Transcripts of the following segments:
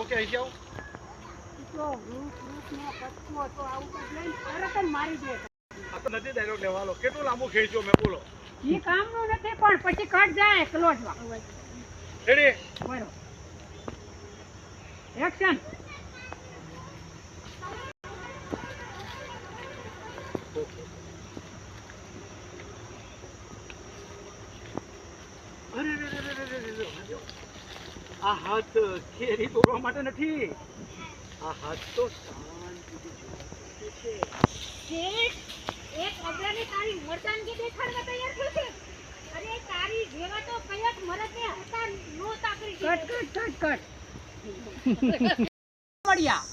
કે અહીંથી આવું તો હું ફ્રૂટનો કચકો તો આવું કંઈક લઈને તરત જ મારી દે આ તો નથી ડાયલોગ લેવાનો કેટલું લાંબુ ખેંચ્યો મેં બોલો એ કામનું નથી પણ પછી કટ જાય ક્લોઝમાં રેડી બરો એક્શન અરે રે રે રે રે રે. આ હાથ કેરી તોડવા માટે નથી. આ હાથ તો શાંતિ છે. શેઠ, એક અબલાને તારી મર્દાનગી દેખાડવા તૈયાર થયો છે. અરે તારી જેવા તો કયક મરદને હતા નહોતા કરી cut cut cut cut. Domadiya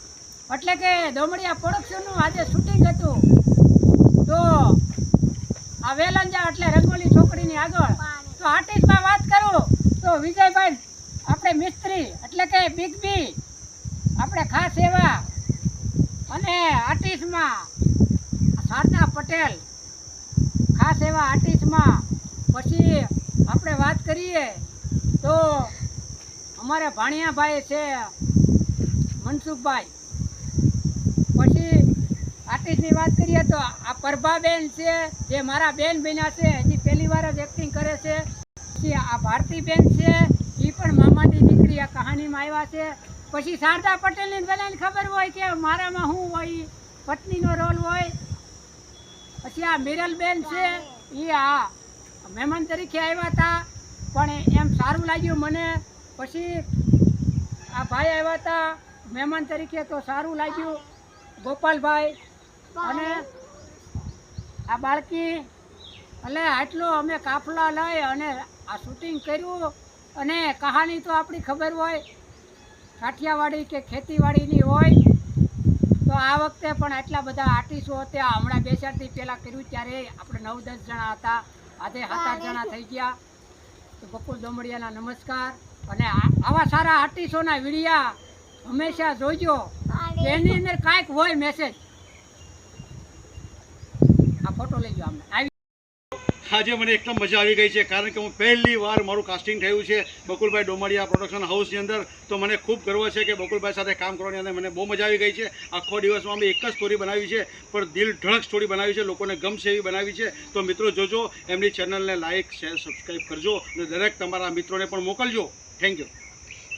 એટલે કે દોમડિયા પ્રોડક્શનનું આજે શૂટિંગ હતું. તો આ વેલંજા એટલે રંગોલી છોકરીની આગળ. તો આર્ટિસ્ટમાં વાત કરું તો વિજયભાઈ આપણે મિસ્ત્રી, એટલે કે બિગ બી આપણે ખાસ એવા અને આર્ટિસ્ટમાં શારદા પટેલ. ખાસ એવા આર્ટિસ્ટમાં. પછી આપણે વાત કરીએ તો અમારે ભાણિયાભાઈ છે મનસુખભાઈ. પછી આર્ટિસ્ટની વાત કરીએ તો આ પ્રભાબેન છે, જે મારા બેન બન્યા છે હજી પહેલી વાર જ એક્ટિંગ કરે છે. પછી આ ભારતીબેન છે એ પણ મામાની દીકરી આ કહાનીમાં આવ્યા છે. પછી શારદા પટેલની બધાને ખબર હોય કે મારામાં શું હોય પત્નીનો રોલ હોય. પછી આ મિરલબેન છે એ આ મહેમાન તરીકે આવ્યા હતા. પણ એમ સારું લાગ્યું મને. પછી આ ભાઈ આવ્યા હતા, મહેમાન તરીકે તો સારું લાગ્યું. ગોપાલભાઈ અને આ બાળકી. એટલે આટલો અમે કાફલા લઈ અને આ શૂટિંગ કર્યું. અને કહાની તો આપણી ખબર હોય કાઠિયાવાડી કે ખેતીવાડીની હોય તો આ વખતે પણ આટલા બધા આર્ટિસ્ટો હતા હમણાં બે ચાર દી પહેલાં કર્યું ત્યારે આપણે નવ દસ જણા હતા આજે સાત આઠ જણા થઈ ગયા. તો બકુલ દોમડિયાના નમસ્કાર. અને આવા સારા આર્ટિસ્ટોના વિડીયા હંમેશા જોઈજો કે એની અંદર કાંઈક હોય મેસેજ આ ફોટો લઈ જાઓ અમને આવી આજે મને એકદમ મજા આવી ગઈ છે, કારણ કે હું પહેલી વાર મારું કાસ્ટિંગ થયું છે બકુલભાઈ ડોમડિયા પ્રોડક્શન હાઉસની અંદર. તો મને ખૂબ ગર્વ છે કે બકુલભાઈ સાથે કામ કરવાની અંદર મને બહુ મજા આવી ગઈ છે. આખો દિવસમાં અમે એક જ સ્ટોરી બનાવી છે, પણ દિલ ધડક સ્ટોરી બનાવી છે, લોકોને ગમશે એવી બનાવી છે. તો મિત્રો જોજો, એમની ચેનલને લાઇક શેર સબસ્ક્રાઈબ કરજો અને દરેક તમારા મિત્રોને પણ મોકલજો. થેન્ક યુ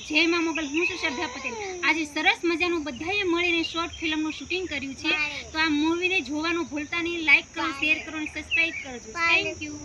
જય મા મોગલ. હું છું શ્રદ્ધા આજે સરસ મજાનું બધાએ મળીને શોર્ટ ફિલ્મનું શૂટિંગ કર્યું છે. તો આ મૂવીને જોવાનું ભૂલતા નહીં. લાઈક કરો શેર કરો અને સબસ્ક્રાઈબ કરજો. Thank you